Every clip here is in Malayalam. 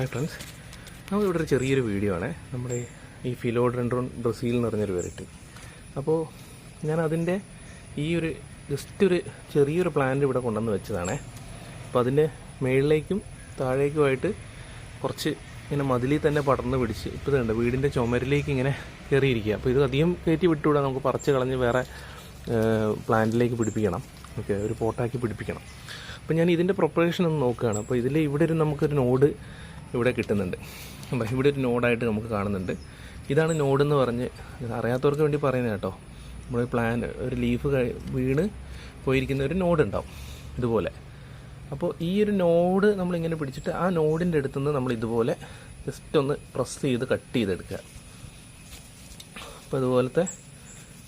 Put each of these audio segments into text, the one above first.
ഹായ് ഫ്രണ്ട്സ് നമുക്ക് ഇവിടെ ഒരു ചെറിയൊരു വീഡിയോ ആണ്. നമ്മുടെ ഈ ഫിലോഡ്രൻഡ്രോൺ ബ്രസീൽ എന്ന് പറഞ്ഞൊരു വെറൈറ്റി അപ്പോൾ ഞാൻ അതിന്റെ ഈ ഒരു ജസ്റ്റ് ഒരു ചെറിയൊരു പ്ലാന്റ് ഇവിടെ കൊണ്ടുവന്ന് വെച്ചതാണേ. അപ്പോൾ അതിന്റെ മേളിലേക്കും താഴേക്കുമായിട്ട് കുറച്ച് ഇങ്ങനെ മതിലിൽ തന്നെ പടർന്ന് പിടിച്ച് ഇപ്പോൾ ഇതുണ്ട്. വീടിന്റെ ചുമരിലേക്ക് ഇങ്ങനെ കയറിയിരിക്കുക അപ്പോൾ ഇത് അധികം കയറ്റി വിട്ടുകൂടാ. നമുക്ക് പറിച്ച് കളഞ്ഞ് വേറെ പ്ലാന്റിലേക്ക് പിടിപ്പിക്കണം. ഓക്കെ ഒരു പോട്ടാക്കി പിടിപ്പിക്കണം. അപ്പോൾ ഞാൻ ഇതിന്റെ പ്രൊപ്പറേഷൻ ഒന്ന് നോക്കുകയാണ്. അപ്പോൾ ഇതിൽ ഇവിടെ ഒരു നമുക്കൊരു നോഡ് ഇവിടെ കിട്ടുന്നുണ്ട്. അപ്പം ഇവിടെ ഒരു നോഡായിട്ട് നമുക്ക് കാണുന്നുണ്ട്. ഇതാണ് നോഡ് എന്ന് പറഞ്ഞ് അറിയാത്തവർക്ക് വേണ്ടി പറയുന്നത് കേട്ടോ. നമ്മൾ പ്ലാൻ ഒരു ലീഫ് വീണ് പോയിരിക്കുന്ന ഒരു നോഡ് ഉണ്ടാവും ഇതുപോലെ. അപ്പോൾ ഈ ഒരു നോഡ് നമ്മളിങ്ങനെ പിടിച്ചിട്ട് ആ നോഡിന്റെ അടുത്തുനിന്ന് നമ്മൾ ഇതുപോലെ ജസ്റ്റ് ഒന്ന് പ്രസ് ചെയ്ത് കട്ട് ചെയ്തെടുക്കുക. അപ്പോൾ അതുപോലത്തെ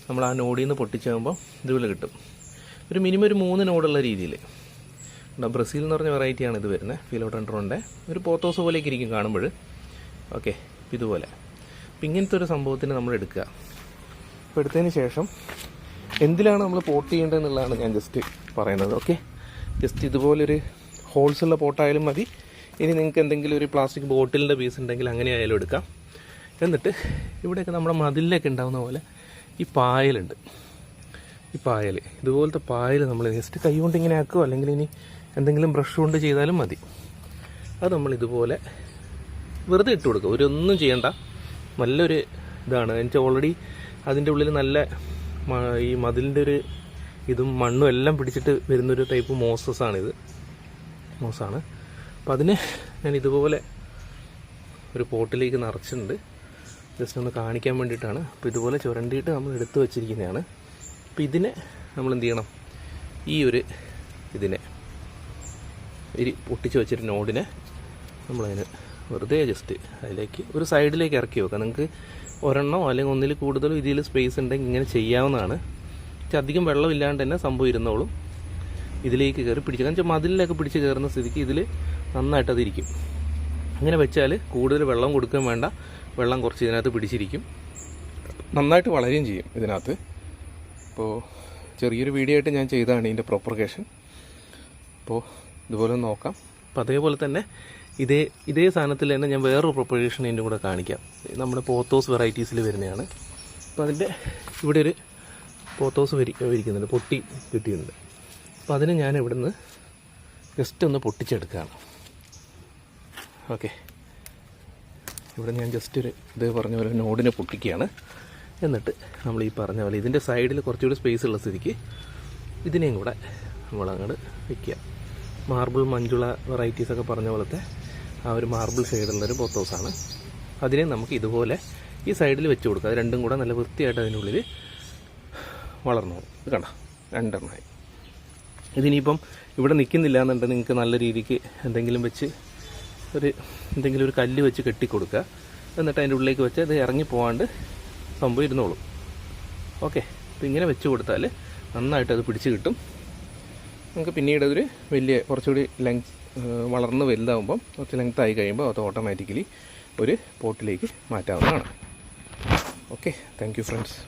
നമ്മൾ ആ നോഡിൽ നിന്ന് പൊട്ടിച്ചാകുമ്പോൾ ഇതുപോലെ കിട്ടും. ഒരു മിനിമം ഒരു മൂന്ന് നോഡുള്ള രീതിയിൽ ബ്രസീൽ എന്ന് പറഞ്ഞ വെറൈറ്റിയാണ് ഇത് വരുന്നത് ഫിലോട്ടൻട്രോന്റെ ഒരു പോത്തോസ് പോലെയൊക്കെ ഇരിക്കും കാണുമ്പോൾ. ഓക്കെ ഇതുപോലെ. അപ്പം ഇങ്ങനത്തെ ഒരു സംഭവത്തിന് നമ്മൾ എടുക്കുക. അപ്പോൾ എടുത്തതിന് ശേഷം എന്തിലാണ് നമ്മൾ പോട്ട് ചെയ്യേണ്ടതെന്നുള്ളതാണ് ഞാൻ ജസ്റ്റ് പറയുന്നത്. ഓക്കെ ജസ്റ്റ് ഇതുപോലൊരു ഹോൾസുള്ള പോട്ടായാലും മതി. ഇനി നിങ്ങൾക്ക് എന്തെങ്കിലും ഒരു പ്ലാസ്റ്റിക് ബോട്ടിലിന്റെ പീസ് ഉണ്ടെങ്കിൽ അങ്ങനെ ആയാലും എടുക്കാം. എന്നിട്ട് ഇവിടെയൊക്കെ നമ്മുടെ മതിലിലൊക്കെ ഉണ്ടാകുന്ന പോലെ ഈ പായലുണ്ട്. ഈ പായൽ. ഇതുപോലത്തെ പായൽ നമ്മൾ ജസ്റ്റ് കൈ കൊണ്ട് ഇങ്ങനെ ആക്കുമോ അല്ലെങ്കിൽ ഇനി എന്തെങ്കിലും ബ്രഷ് കൊണ്ട് ചെയ്താലും മതി. അത് നമ്മൾ ഇതുപോലെ വെറുതെ ഇട്ട് കൊടുക്കുക ഒരു ഒന്നും ചെയ്യണ്ട. നല്ലൊരു ഇതാണ്. എനിക്ക് ഓൾറെഡി അതിന്റെ ഉള്ളിൽ നല്ല ഈ മതിലിന്റെ ഒരു ഇതും മണ്ണും എല്ലാം പിടിച്ചിട്ട് വരുന്നൊരു ടൈപ്പ് മോസസാണിത് മോസാണ് അപ്പോൾ അതിന് ഞാൻ ഇതുപോലെ ഒരു പോട്ടിലേക്ക് നിറച്ചിട്ടുണ്ട്. ജസ്റ്റ് ഒന്ന് കാണിക്കാൻ വേണ്ടിയിട്ടാണ്. അപ്പോൾ ഇതുപോലെ ചുരണ്ടിയിട്ട് നമ്മൾ എടുത്തു വച്ചിരിക്കുന്നതാണ്. അപ്പോൾ ഇതിനെ നമ്മൾ എന്ത് ചെയ്യണം ഈ ഒരു ഇതിനെ ഇരി പൊട്ടിച്ച് വെച്ചൊരു നോഡിനെ നമ്മളതിന് വെറുതെ ജസ്റ്റ് അതിലേക്ക് ഒരു സൈഡിലേക്ക് ഇറക്കി വെക്കാം. നിങ്ങൾക്ക് ഒരെണ്ണോ അല്ലെങ്കിൽ ഒന്നിൽ കൂടുതലോ ഇതിൽ സ്പേസ് ഉണ്ടെങ്കിൽ ഇങ്ങനെ ചെയ്യാവുന്നതാണ്. പക്ഷെ അധികം വെള്ളമില്ലാണ്ട് തന്നെ സംഭവം ഇരുന്നോളും ഇതിലേക്ക് കയറി പിടിച്ച് കാരണം മതിലിലൊക്കെ പിടിച്ച് കയറുന്ന സ്ഥിതിക്ക് ഇതിൽ നന്നായിട്ട് അതിരിക്കും. അങ്ങനെ വെച്ചാൽ കൂടുതൽ വെള്ളം കൊടുക്കുകയും വേണ്ട. വെള്ളം കുറച്ച് ഇതിനകത്ത് പിടിച്ചിരിക്കും. നന്നായിട്ട് വളരുകയും ചെയ്യും ഇതിനകത്ത്. അപ്പോൾ ചെറിയൊരു വീഡിയോ ആയിട്ട് ഞാൻ ചെയ്തതാണ് ഇതിന്റെ പ്രൊപ്പർക്കേഷൻ അപ്പോൾ ഇതുപോലെ നോക്കാം. അപ്പോൾ അതേപോലെ തന്നെ ഇതേ ഇതേ സാധനത്തിൽ തന്നെ ഞാൻ വേറൊരു പ്രൊപ്പറേഷൻ ഇതിന്റെ കൂടെ കാണിക്കാം. നമ്മുടെ പോത്തോസ് വെറൈറ്റീസിൽ വരുന്നതാണ്. അപ്പോൾ അതിന്റെ ഇവിടെ ഒരു പോത്തോസ് വരി ഇരിക്കുന്നുണ്ട് പൊട്ടി കിട്ടിയിട്ടുണ്ട്. അപ്പോൾ അതിനെ ഞാൻ ഇവിടെ നിന്ന് ജസ്റ്റ് ഒന്ന് പൊട്ടിച്ചെടുക്കുകയാണ്. ഓക്കെ ഇവിടെ ഞാൻ ജസ്റ്റ് ഒരു ഇത് പറഞ്ഞ പോലെ നോഡിനെ പൊട്ടിക്കുകയാണ്. എന്നിട്ട് നമ്മൾ ഈ പറഞ്ഞ പോലെ ഇതിന്റെ സൈഡിൽ കുറച്ചുകൂടി സ്പേസ് ഉള്ള സ്ഥിതിക്ക് ഇതിനെയും കൂടെ നമ്മൾ അങ്ങോട്ട് വയ്ക്കുക മാർബിൾ മഞ്ജുള വെറൈറ്റീസ് ഒക്കെ പറഞ്ഞ പോലത്തെ ആ ഒരു മാർബിൾ ഷെയ്ഡുള്ളൊരു ആണ്. അതിനെ നമുക്ക് ഇതുപോലെ ഈ സൈഡിൽ വെച്ച് കൊടുക്കുക. അത് രണ്ടും കൂടെ നല്ല വൃത്തിയായിട്ട് അതിനുള്ളിൽ വളർന്നു. ഇത് കണ്ട? രണ്ടെണ്ണമായി. ഇതിനിയിപ്പം ഇവിടെ നിൽക്കുന്നില്ല എന്നുണ്ടെങ്കിൽ നിങ്ങൾക്ക് നല്ല രീതിക്ക് എന്തെങ്കിലും വെച്ച് ഒരു എന്തെങ്കിലും ഒരു കല്ല് വെച്ച് കെട്ടിക്കൊടുക്കുക. എന്നിട്ട് അതിന്റെ ഉള്ളിലേക്ക് വെച്ച് അത് ഇറങ്ങി പോകാണ്ട് സംഭവം ഇരുന്നോളും. ഓക്കെ അപ്പോൾ ഇങ്ങനെ വെച്ച് കൊടുത്താൽ നന്നായിട്ട് അത് പിടിച്ച് കിട്ടും. നമുക്ക് പിന്നീട് അതൊരു വലിയ കുറച്ചുകൂടി ലെങ്ത് വളർന്ന് വലുതാകുമ്പം കുറച്ച് ലെങ്ത് ആയി കഴിയുമ്പോൾ അത് ഓട്ടോമാറ്റിക്കലി ഒരു പോട്ടിലേക്ക് മാറ്റാവുന്നതാണ്. Okay thank friends